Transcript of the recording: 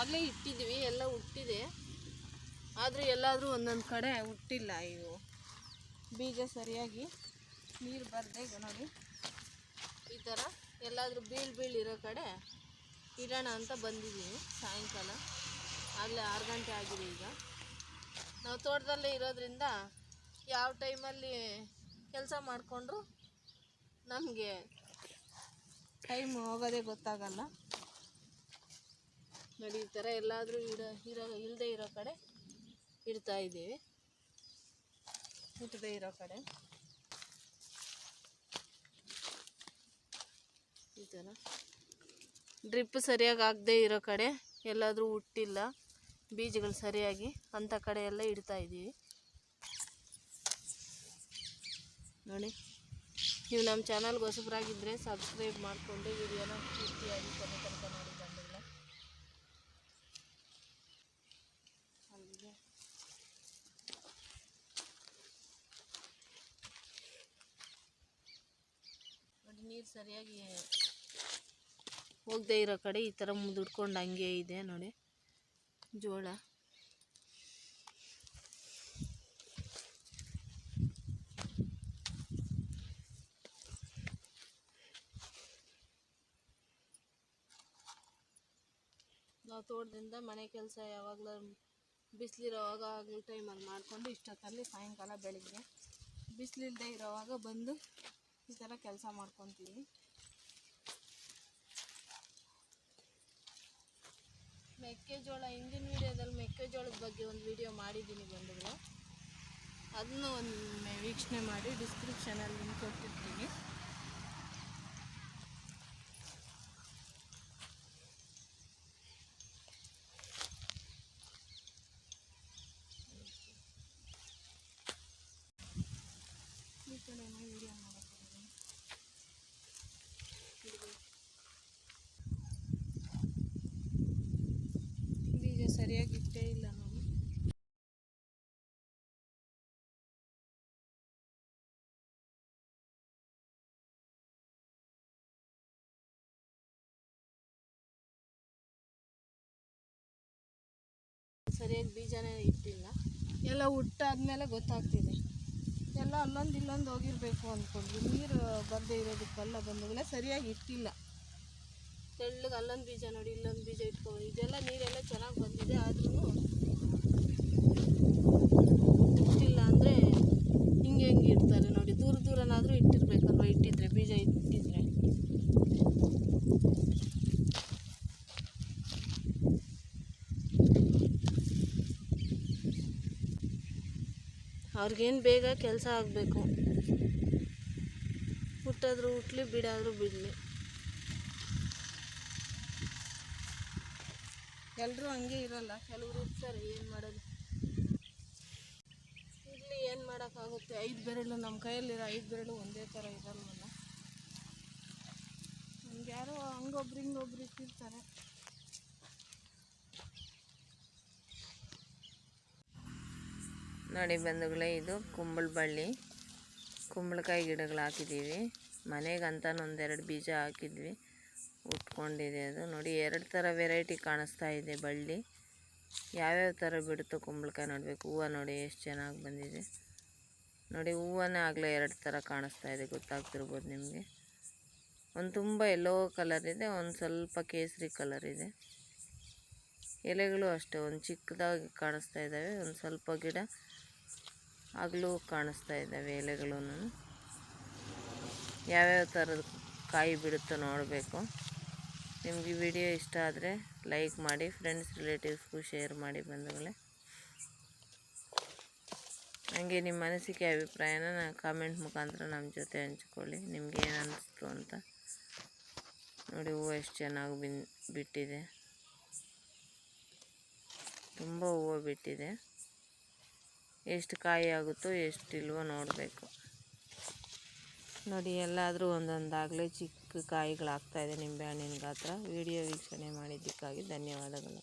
ಆಗಲೇ ಇಟ್ಟಿದ್ವಿ ಎಲ್ಲ ಹುಟ್ಟಿದೆ. ಆದರೆ ಎಲ್ಲಾದರೂ ಒಂದೊಂದು ಕಡೆ ಹುಟ್ಟಿಲ್ಲ ಇವು ಬೀಜ ಸರಿಯಾಗಿ ನೀರು ಬರದೆ ನೋಡಿ. ಈ ಥರ ಎಲ್ಲಾದರೂ ಬೀಳ್ ಬೀಳಿರೋ ಕಡೆ ಇಡೋಣ ಅಂತ ಬಂದಿದ್ದೀನಿ ಸಾಯಂಕಾಲ. ಆಗಲೇ ಆರು ಗಂಟೆ ಆಗಿದೆ ಈಗ. ನಾವು ತೋಟದಲ್ಲೇ ಇರೋದ್ರಿಂದ ಯಾವ ಟೈಮಲ್ಲಿ ಕೆಲಸ ಮಾಡಿಕೊಂಡ್ರು ನಮಗೆ ಟೈಮ್ ಹೋಗೋದೇ ಗೊತ್ತಾಗಲ್ಲ. ನೋಡಿ ಥರ ಎಲ್ಲಾದರೂ ಇಡ ಇರೋ ಇಲ್ಲದೆ ಇರೋ ಕಡೆ ಇಡ್ತಾ ಇದ್ದೀವಿ. ಹುಟ್ಟದೇ ಇರೋ ಕಡೆ. ಈ ಥರ. ಡ್ರಿಪ್ ಸರಿಯಾಗಿ ಆಗದೆ ಇರೋ ಕಡೆ ಎಲ್ಲಾದರೂ ಹುಟ್ಟಿಲ್ಲ. ಬೀಜಗಳು ಸರಿಯಾಗಿ ಅಂಥ ಕಡೆ ಎಲ್ಲ ಇಡ್ತಾ ಇದ್ದೀವಿ. ನೋಡಿ, ನೀವು ನಮ್ಮ ಚಾನಲ್ಗೆ ಹೊಸಬರಾಗಿದ್ದರೆ ಸಬ್ಸ್ಕ್ರೈಬ್ ಮಾಡಿಕೊಂಡು ವಿಡಿಯೋನ ಪೂರ್ತಿಯಾಗಿ ನೀರು ಸರಿಯಾಗಿ ಹೋಗದೆ ಇರೋ ಕಡೆ ಈ ಥರ ಮುದುಡ್ಕೊಂಡು ಹಂಗೆ ಇದೆ ನೋಡಿ ಜೋಳ. ನಾವು ತೋಟದಿಂದ ಮನೆ ಕೆಲಸ ಯಾವಾಗಲೂ ಬಿಸಿಲಿರೋವಾಗ ಆಗಲಿ ಟೈಮಲ್ಲಿ ಮಾಡಿಕೊಂಡು ಇಷ್ಟೊತ್ತಲ್ಲಿ ಸಾಯಂಕಾಲ ಬೆಳಿಗ್ಗೆ ಬಿಸಿಲಿಲ್ಲದೆ ಇರೋವಾಗ ಬಂದು ಈ ಥರ ಕೆಲಸ ಮಾಡ್ಕೊತೀವಿ ಮೆಕ್ಕೆಜೋಳ, ಹಿಂದಿನ ವಿಡಿಯೋದಲ್ಲಿ ಮೆಕ್ಕೆಜೋಳದ ಬಗ್ಗೆ ಒಂದು ವಿಡಿಯೋ ಮಾಡಿದ್ದೀನಿ ಬಂಧುಗಳು. ಅದನ್ನು ಒಂದು ವೀಕ್ಷಣೆ ಮಾಡಿ ಡಿಸ್ಕ್ರಿಪ್ಷನಲ್ಲಿ ಕೊಟ್ಟಿರ್ತೀನಿ ಈ ಕಡೆನೂ ವಿಡಿಯೋ ಮಾಡೋಕ್ಕಾಗಲ್ಲ ಇಟ್ಟೇ ಇಲ್ಲ ನಾವು ಸರಿಯಾಗಿ ಬೀಜನೇ ಇಟ್ಟಿಲ್ಲ. ಎಲ್ಲ ಹುಟ್ಟಾದ್ಮೇಲೆ ಗೊತ್ತಾಗ್ತಿದೆ. ಎಲ್ಲ ಅಲ್ಲೊಂದು ಇಲ್ಲೊಂದು ಹೋಗಿರ್ಬೇಕು ಅಂದ್ಕೊಂಡ್ವಿ ನೀರು ಬರದೇ ಇರೋದಕ್ಕೆಲ್ಲ ಬಂದಮೇಲೆ ಸರಿಯಾಗಿ ಇಟ್ಟಿಲ್ಲ. ತೆಳ್ಳಗೆ ಅಲ್ಲೊಂದು ಬೀಜ ನೋಡಿ, ಇಲ್ಲೊಂದು ಬೀಜ ಇಟ್ಕೊಂಡು, ಇದೆಲ್ಲ ನೀರೆಲ್ಲ ಚೆನ್ನಾಗಿ ಬಂದಿದೆ ಆದ್ರೂ ಇಟ್ಟಿಲ್ಲ ಅಂದರೆ ಹಿಂಗೆ ಹೆಂಗೆ ಇಡ್ತಾರೆ ನೋಡಿ, ದೂರ ದೂರನಾದರೂ ಇಟ್ಟಿರ್ಬೇಕಲ್ವ ಇಟ್ಟಿದ್ರೆ, ಬೀಜ ಇಟ್ಟಿದ್ರೆ. ಅವ್ರಿಗೇನು ಬೇಗ ಕೆಲಸ ಆಗಬೇಕು. ಹುಟ್ಟಾದರೂ ಹುಟ್ಲಿ, ಬಿಡಾದರೂ ಬಿಡಲಿ. ಎಲ್ಲರೂ ಹಂಗೆ ಇರಲ್ಲ. ಕೆಲವರು ಇರ್ತಾರೆ, ಏನು ಮಾಡೋದು? ಇಲ್ಲಿ ಏನು ಮಾಡೋಕ್ಕಾಗುತ್ತೆ? ಐದು ಬೆರಳು ನಮ್ಮ ಕೈಯಲ್ಲಿರೋ ಐದು ಬೆರಳು ಒಂದೇ ಥರ ಇರಲ್ವಲ್ಲ? ನಮ್ಗೆ ಯಾರೋ ಹಂಗೊಬ್ರು ಹಿಂಗೊಬ್ರು ಇಟ್ಟಿರ್ತಾರೆ. ನೋಡಿ ಬಂಧುಗಳೇ, ಇದು ಕುಂಬಳ ಬಳ್ಳಿ ಕುಂಬಳಕಾಯಿ ಗಿಡಗಳು ಹಾಕಿದ್ದೀವಿ. ಮನೆಗಂತ ಒಂದೆರಡು ಬೀಜ ಹಾಕಿದ್ವಿ. ಉಟ್ಕೊಂಡಿದೆ ಅದು. ನೋಡಿ, ಎರಡು ಥರ ವೆರೈಟಿ ಕಾಣಿಸ್ತಾ ಇದೆ ಬಳ್ಳಿ. ಯಾವ್ಯಾವ ಥರ ಬಿಡುತ್ತೋ ಕುಂಬಳಕಾಯಿ ನೋಡಬೇಕು. ಹೂವು ನೋಡಿ, ಎಷ್ಟು ಚೆನ್ನಾಗಿ ಬಂದಿದೆ. ನೋಡಿ ಹೂವನೇ ಆಗಲೇ ಎರಡು ಥರ ಕಾಣಿಸ್ತಾ ಇದೆ. ಗೊತ್ತಾಗ್ತಿರ್ಬೋದು ನಿಮಗೆ. ಒಂದು ತುಂಬ ಎಲ್ಲೋ ಕಲರ್ ಇದೆ, ಒಂದು ಸ್ವಲ್ಪ ಕೇಸರಿ ಕಲರ್ ಇದೆ. ಎಲೆಗಳು ಅಷ್ಟೇ, ಒಂದು ಚಿಕ್ಕದಾಗಿ ಕಾಣಿಸ್ತಾ ಇದ್ದಾವೆ, ಒಂದು ಸ್ವಲ್ಪ ಗಿಡ ಆಗಲೂ ಕಾಣಿಸ್ತಾ ಇದ್ದಾವೆ ಎಲೆಗಳೂ ಯಾವ್ಯಾವ ಥರದ ಕಾಯಿ ಬಿಡುತ್ತೋ ನೋಡಬೇಕು. ನಿಮಗೆ ವಿಡಿಯೋ ಇಷ್ಟ ಆದರೆ ಲೈಕ್ ಮಾಡಿ ಫ್ರೆಂಡ್ಸ್ ರಿಲೇಟಿವ್ಸ್ಗೂ ಶೇರ್ ಮಾಡಿ ಬಂದಮೇಲೆ ಹಾಗೆ ನಿಮ್ಮ ಅನಿಸಿಕೆ ಅಭಿಪ್ರಾಯನ ಕಾಮೆಂಟ್ ಮುಖಾಂತರ ನಮ್ಮ ಜೊತೆ ಹಂಚ್ಕೊಳ್ಳಿ. ನಿಮಗೆ ಏನು ಅನ್ನಿಸ್ತು ಅಂತ ನೋಡಿ, ಹೂವು ಎಷ್ಟು ಚೆನ್ನಾಗಿ ಬಿನ್, ಬಿಟ್ಟಿದೆ. ತುಂಬ ಹೂವು ಬಿಟ್ಟಿದೆ. ಎಷ್ಟು ಕಾಯಿ ಆಗುತ್ತೋ ಎಷ್ಟು ಇಲ್ವೋ ನೋಡಬೇಕು. ನೋಡಿ ಎಲ್ಲಾದರೂ ಒಂದೊಂದಾಗಲೇ ಚಿಕ್ಕ ಕಾಯಿಗಳಾಗ್ತಾಯಿದೆ ನಿಂಬೆಹಣ್ಣಿನ ಗಾತ್ರ. ವಿಡಿಯೋ ವೀಕ್ಷಣೆ ಮಾಡಿದ್ದಕ್ಕಾಗಿ ಧನ್ಯವಾದಗಳು.